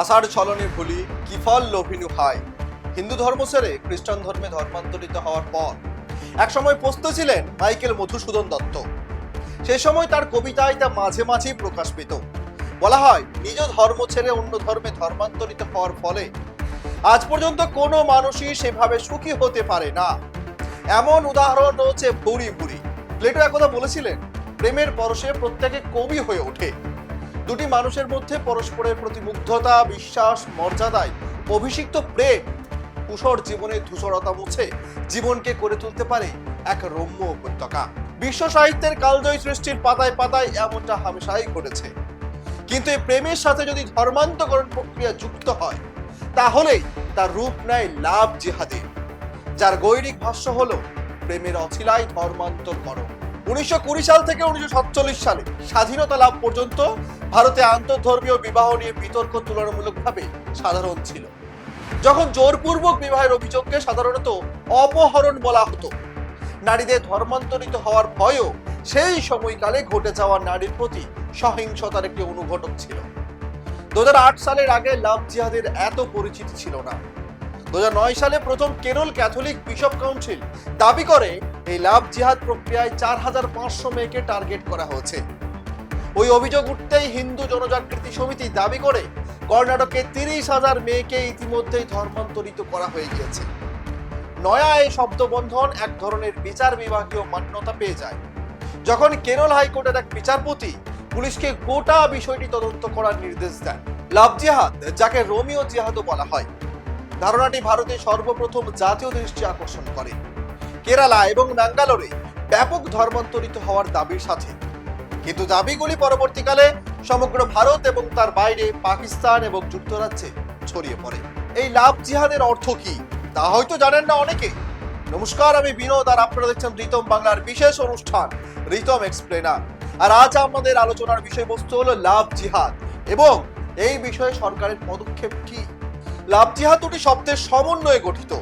আষাঢ় ছলনে ভুলি কি ফল লোভিনু হায় হিন্দু ধর্ম ছেড়ে খ্রিস্টান ধর্মে ধর্মান্তরিত হওয়ার পর একসময় পোস্ত ছিলেন মাইকেল মধুসূদন দত্ত। সে সময় তার কবিতায় তা মাঝে মাঝেই প্রকাশ পেত বলা হয়, নিজ ধর্ম ছেড়ে অন্য ধর্মে ধর্মান্তরিত হওয়ার ফলে আজ পর্যন্ত কোনো মানুষই সেভাবে সুখী হতে পারে না। এমন উদাহরণ রয়েছে ভুরি ভুরি প্লেটো একথা বলেছিলেন, প্রেমের পরশে প্রত্যেকে কবি হয়ে ওঠে। দুটি মানুষের মধ্যে পরস্পরের প্রতি মুগ্ধতা, বিশ্বাস, মর্যাদায় অভিষিক্ত প্রেম কুশর জীবনের ধূসরতা মুছে জীবনকে করে তুলতে পারে এক রম্য উপত্যকা। বিশ্ব সাহিত্যের কালজয়ী সৃষ্টির পাতায় পাতায় এমনটা হামেশাই ঘটেছে। কিন্তু এই প্রেমের সাথে যদি ধর্মান্তকরণ প্রক্রিয়া যুক্ত হয়, তাহলেই তার রূপ নেয় লাভ জিহাদে, যার গৈরিক ভাষ্য হল, প্রেমের অছিলাই ধর্মান্তর করো। উনিশশো কুড়ি সাল থেকে উনিশশো সাতচল্লিশ সালে স্বাধীনতা লাভ পর্যন্ত ভারতে আন্তঃধর্মীয় বিবাহ নিয়ে বিতর্ক তুলনামূলকভাবে সাধারণ ছিল। যখন জোরপূর্বক বিবাহের অভিযোগকে সাধারণত অপহরণ বলা হতো, নারীদের ধর্মান্তরিত হওয়ার ভয়ও সেই সময়কালে ঘটে যাওয়া নারীর প্রতি সহিংসতার একটি অনুঘটক ছিল। দু হাজার আট সালের আগে লাভ জিহাদের এত পরিচিতি ছিল না। দু হাজার নয় সালে প্রথম কেরল ক্যাথলিক বিশপ কাউন্সিল দাবি করে এই লাভ জিহাদ প্রক্রিয়ায় চার হাজার পাঁচশো মেয়েকে টার্গেট করা হয়েছে। ওই অভিযোগ উঠতেই হিন্দু জনজাগৃতি সমিতি দাবি করে কর্ণাটকে তিরিশ হাজার মেয়েকে ইতিমধ্যেই ধর্মান্তরিত করা হয়ে গিয়েছে। নয়া এই শব্দবন্ধন এক ধরনের বিচার বিভাগীয় মান্যতা পেয়ে যায়। যখন কেরল হাইকোর্টের এক বিচারপতি পুলিশকে গোটা বিষয়টি তদন্ত করার নির্দেশ দেন, লাভ জিহাদ, যাকে রোমিও জিহাদও বলা হয়। ধারণাটি ভারতে সর্বপ্রথম জাতীয় দৃষ্টি আকর্ষণ করে। কেরালা এবং ব্যাঙ্গালোরে ব্যাপক ধর্মান্তরিত হওয়ার দাবির সাথে। কিন্তু দাবিগুলি পরবর্তীকালে সমগ্র ভারত এবং তার বাইরে পাকিস্তান এবং যুক্তরাজ্যে ছড়িয়ে পড়ে। এই লাভ জিহাদের অর্থ কি, তা হয়তো জানেন না অনেকে। নমস্কার, আমি বিনোদ আর আপনারা দেখছেন রিতম বাংলার বিশেষ অনুষ্ঠান, রিতম এক্সপ্লেনার আর আজ আমাদের আলোচনার বিষয়বস্তু হলো লাভ জিহাদ এবং এই বিষয়ে সরকারের পদক্ষেপ কি? লাভ জিহাদ দুটি শব্দের সমন্বয়ে গঠিত।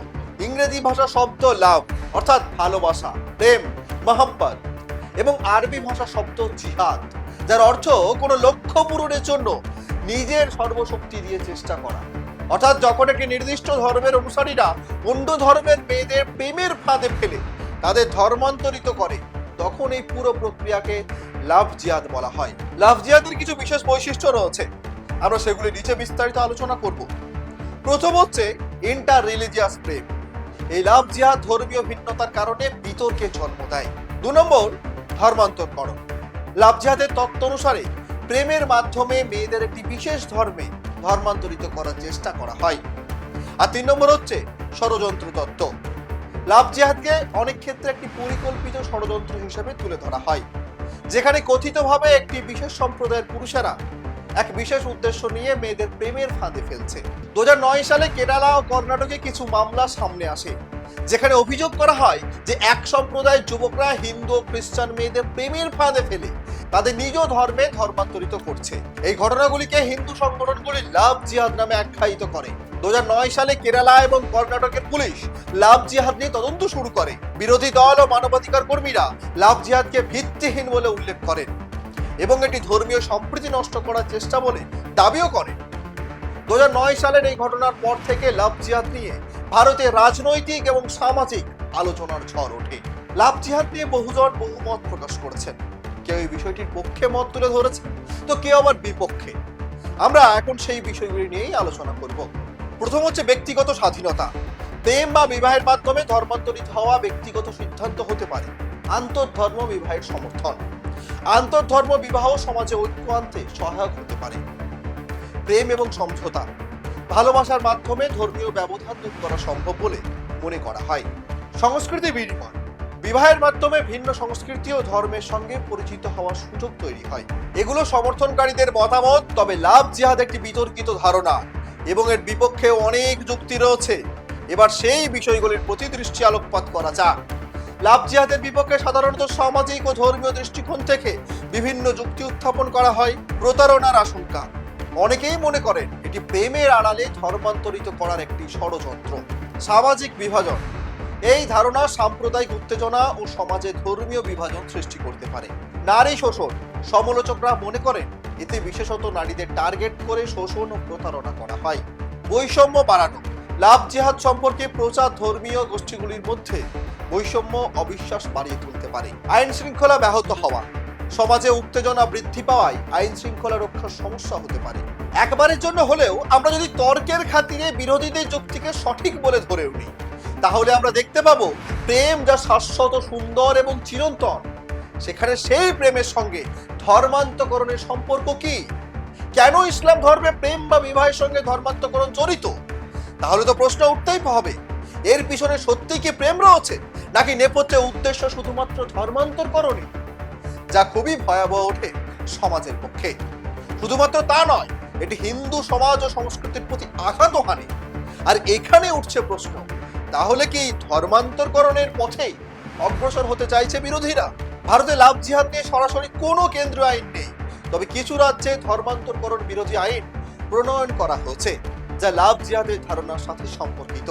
ইংরেজি ভাষা শব্দ লাভ। অর্থাৎ ভালোবাসা, প্রেম, মহাব্বত এবং আরবি ভাষা শব্দ জিহাদ, যার অর্থ কোনো লক্ষ্য পূরণের জন্য নিজের সর্বশক্তি দিয়ে চেষ্টা করা। অর্থাৎ যখন একটি নির্দিষ্ট ধর্মের অনুসারীরা অন্য ধর্মের মেয়েদের প্রেমের ফাঁদে ফেলে তাদের ধর্মান্তরিত করে, তখন এই পুরো প্রক্রিয়াকে লাভ জিয়াদ বলা হয়। লাভ জিয়াদের কিছু বিশেষ বৈশিষ্ট্য রয়েছে। আমরা সেগুলি নিচে বিস্তারিত আলোচনা করব। প্রথম হচ্ছে ইন্টার রিলিজিয়াস প্রেম। এই লাভ জিহাদ ধর্মীয় ভিন্নতার কারণে বিতর্কে জন্ম দেয়। দু নম্বর ধর্মান্তরকরণ লাভ জিহাদের তত্ত্ব অনুসারে প্রেমের মাধ্যমে মেয়েদের একটি বিশেষ ধর্মে ধর্মান্তরিত করার চেষ্টা করা হয়। আর তিন নম্বর হচ্ছে ষড়যন্ত্র তত্ত্ব। লাভ জিহাদকে অনেক ক্ষেত্রে একটি পরিকল্পিত ষড়যন্ত্র হিসেবে তুলে ধরা হয়, যেখানে কথিতভাবে একটি বিশেষ সম্প্রদায়ের পুরুষেরা এক বিশেষ উদ্দেশ্য নিয়ে মেয়েদের প্রেমের ফাঁদে ফেলছে। দুহাজার নয় সালে কেরালা ও কর্ণাটকে কিছু মামলা সামনে আসে। যেখানে অভিযোগ করা হয় যে এক সম্প্রদায়ের যুবকরা হিন্দু ও খ্রিস্টান মেয়েদের প্রেমের ফাঁদে ফেলে তাদের নিজ ধর্মে ধর্মান্তরিত করছে। এই ঘটনাগুলিকে হিন্দু সংগঠনগুলি লাভ জিহাদ নামে আখ্যায়িত করে। দু হাজার নয় সালে কেরালা এবং কর্ণাটকের পুলিশ লাভ জিহাদ নিয়ে তদন্ত শুরু করে। বিরোধী দল ও মানবাধিকার কর্মীরা লাভ জিহাদকে ভিত্তিহীন বলে উল্লেখ করেন। এবং এটি ধর্মীয় সম্প্রীতি নষ্ট করার চেষ্টা বলে দাবিও করেন। দু সালের এই ঘটনার পর থেকে লাভ জিহাদ নিয়ে ভারতে রাজনৈতিক এবং সামাজিক আলোচনার ঝড় ওঠে। লাভ জিহাদ নিয়ে বহুজন বহু মত প্রকাশ করেছেন। কেউ এই বিষয়টির পক্ষে মত তুলে ধরেছেন তো কেউ আবার বিপক্ষে। আমরা এখন সেই বিষয়গুলি নিয়েই আলোচনা করব। প্রথম হচ্ছে ব্যক্তিগত স্বাধীনতা। প্রেম বা বিবাহের মাধ্যমে ধর্মান্তরিত হওয়া ব্যক্তিগত সিদ্ধান্ত হতে পারে। আন্তঃধর্ম বিবাহের সমর্থন। আন্তঃধর্ম বিবাহ সমাজে ঐক্য আনতে সহায়ক হতে পারে। প্রেম এবং সমঝোতা, ভালোবাসার মাধ্যমে ধর্মীয় ব্যবধান দূর করা সম্ভব বলে মনে করা হয়। সংস্কৃতি বিনিময় বিবাহের মাধ্যমে ভিন্ন সংস্কৃতি ও ধর্মের সঙ্গে পরিচিত হওয়ার সুযোগ তৈরি হয়। এগুলো সমর্থনকারীদের মতামত, তবে লাভ জিহাদ একটি বিতর্কিত ধারণা এবং এর বিপক্ষে অনেক যুক্তি রয়েছে। এবার সেই বিষয়গুলির প্রতি দৃষ্টি আলোকপাত করা যাক। লাভ জিহাদের বিপক্ষে সাধারণত সামাজিক ও ধর্মীয় দৃষ্টিকোণ থেকে বিভিন্ন যুক্তি উত্থাপন করা হয় প্রতারণার আশঙ্কা। অনেকেই মনে করেন এটি প্রেমের আড়ালে ধর্মান্তরিত করার একটি ষড়যন্ত্র। সামাজিক বিভাজন। এই ধারণা সাম্প্রদায়িক উত্তেজনা ও সমাজে ধর্মীয় বিভাজন সৃষ্টি করতে পারে। নারী শোষণ। সমালোচকরা মনে করেন এতে বিশেষত নারীদের টার্গেট করে শোষণ ও প্রতারণা করা হয়। বৈষম্য বাড়ানো। লাভ জিহাদ সম্পর্কে প্রচার ধর্মীয় গোষ্ঠীগুলির মধ্যে বৈষম্য, অবিশ্বাস বাড়িয়ে তুলতে পারে। আইন শৃঙ্খলা ব্যাহত হওয়া, সমাজে উত্তেজনা বৃদ্ধি পাওয়ায় আইন শৃঙ্খলা রক্ষার সমস্যা হতে পারে। একবারের জন্য হলেও আমরা যদি তর্কের খাতিরে বিরোধীদের যুক্তিকে সঠিক বলে ধরেও নিই, তাহলে আমরা দেখতে পাবো প্রেম যা শাশ্বত, সুন্দর এবং চিরন্তন। সেখানে সেই প্রেমের সঙ্গে ধর্মান্তকরণের সম্পর্ক কি? কেন ইসলাম ধর্মে প্রেম বা বিবাহের সঙ্গে ধর্মান্তকরণ জড়িত? তাহলে তো প্রশ্ন উঠতেই হবে। এর পিছনে সত্যি কি প্রেম রয়েছে? নাকি নেপথ্যে উদ্দেশ্য শুধুমাত্র ধর্মান্তর ধর্মান্তরকরণই যা খুবই ভয়াবহ ওঠে সমাজের পক্ষে। শুধুমাত্র তা নয়, এটি হিন্দু সমাজ ও সংস্কৃতির প্রতি আঘাতও হানে। আর এখানে উঠছে প্রশ্ন, তাহলে কি ধর্মান্তরকরণের পথেই অগ্রসর হতে চাইছে বিরোধীরা? ভারতে লাভ জিহাদ নিয়ে সরাসরি কোনো কেন্দ্রীয় আইন নেই। তবে কিছু রাজ্যে ধর্মান্তরকরণ বিরোধী আইন প্রণয়ন করা হয়েছে। যা লাভ জিহাদের ধারণার সাথে সম্পর্কিত।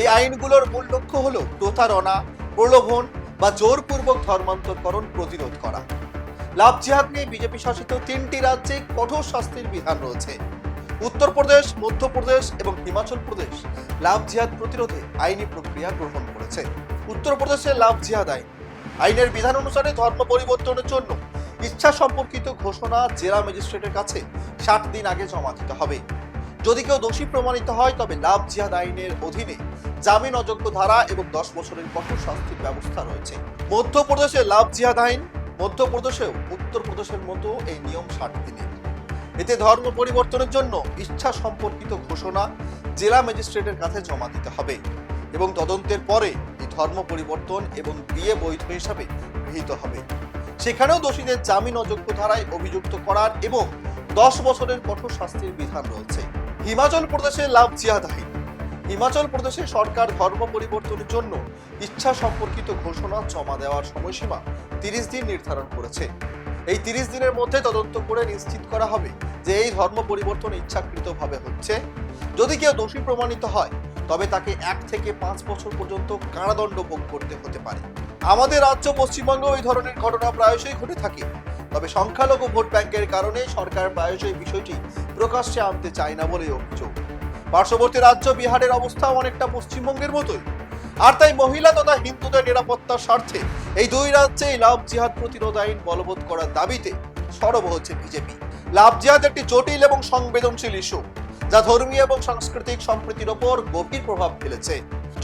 এই আইনগুলোর মূল লক্ষ্য হল প্রতারণা, প্রলোভন বা জোরপূর্বক ধর্মান্তরকরণ প্রতিরোধ করা। লাভ জিহাদ নিয়ে বিজেপি শাসিত তিনটি রাজ্যে কঠোর শাস্তির বিধান রয়েছে। উত্তরপ্রদেশ, মধ্যপ্রদেশ এবং হিমাচল প্রদেশ লাভ জিহাদ প্রতিরোধে আইনি প্রক্রিয়া গ্রহণ করেছে। উত্তরপ্রদেশে লাভ জিহাদ আইন। আইনের বিধান অনুসারে ধর্ম পরিবর্তনের জন্য ইচ্ছা সম্পর্কিত ঘোষণা জেলা ম্যাজিস্ট্রেটের কাছে ষাট দিন আগে জমা দিতে হবে। যদি কেউ দোষী প্রমাণিত হয়, তবে লাভ জিহাদ আইনের অধীনে জামিন অযোগ্য ধারা এবং দশ বছরের কঠোর শাস্তির ব্যবস্থা রয়েছে। মধ্যপ্রদেশে লাভ জিহাদ আইন, মধ্যপ্রদেশেও উত্তরপ্রদেশের মতো এই নিয়ম ষাট দিনের এতে ধর্ম পরিবর্তনের জন্য ইচ্ছা সম্পর্কিত ঘোষণা জেলা ম্যাজিস্ট্রেটের কাছে জমা দিতে হবে এবং তদন্তের পরে এই ধর্ম পরিবর্তন এবং বিয়ে বৈধ হিসাবে গৃহীত হবে। সেখানেও দোষীদের জামিন অযোগ্য ধারায় অভিযুক্ত করার এবং দশ বছরের কঠোর শাস্তির বিধান রয়েছে। হিমাচল প্রদেশে লাভ আইন হিমাচল প্রদেশে সরকার ধর্ম পরিবর্তনের জন্য ইচ্ছা সম্পর্কিত ঘোষণা জমা দেওয়ার সময়সীমা তিরিশ দিন নির্ধারণ করেছে। এই তিরিশ দিনের মধ্যে তদন্ত করে নিশ্চিত করা হবে যে এই ধর্ম পরিবর্তন ইচ্ছাকৃতভাবে হচ্ছে। যদি কেউ দোষী প্রমাণিত হয়, তবে তাকে এক থেকে পাঁচ বছর পর্যন্ত কারাদণ্ড ভোগ করতে হতে পারে। আমাদের রাজ্য পশ্চিমবঙ্গে ওই ধরনের ঘটনা প্রায়শই ঘটে থাকে। তবে সংখ্যালঘু ভোট ব্যাংকের কারণে সরকার প্রায়শই বিষয়টি প্রকাশ্যে আনতে চায় না বলে অভিযোগ। পার্শ্ববর্তী রাজ্য বিহারের অবস্থাও অনেকটা পশ্চিমবঙ্গের মতোই। আর তাই মহিলা তথা হিন্দুদের নিরাপত্তার স্বার্থে এই দুই রাজ্যেই লাভ জিহাদ প্রতিরোধ আইন বলবৎ করার দাবিতে সরব হচ্ছে বিজেপি। লাভ জিহাদ একটি জটিল এবং সংবেদনশীল ইস্যু, যা ধর্মীয় এবং সাংস্কৃতিক সম্প্রীতির ওপর গভীর প্রভাব ফেলেছে।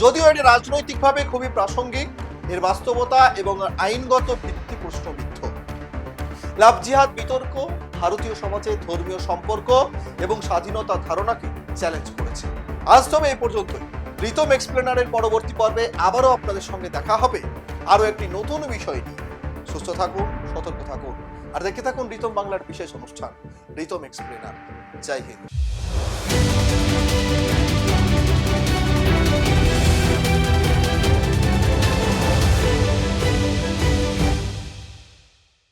যদিও এটি রাজনৈতিকভাবে খুবই প্রাসঙ্গিক, এর বাস্তবতা এবং আইনগত ভিত্তি প্রশ্নবিদ্ধ। লাভ জিহাদ, বিতর্ক, ভারতীয় সমাজে ধর্মীয় সম্পর্ক এবং স্বাধীনতা ধারণাকে চ্যালেঞ্জ করেছে। আজ তবে এই পর্যন্তই। রিতম এক্সপ্লেনারের পরবর্তী পর্বে আবারও আপনাদের সঙ্গে দেখা হবে। আরও একটি নতুন বিষয় নিয়ে। সুস্থ থাকুন, সতর্ক থাকুন আর দেখে থাকুন রিতম বাংলার বিশেষ অনুষ্ঠান। রিতম এক্সপ্লেনার। জয় হিন্দ।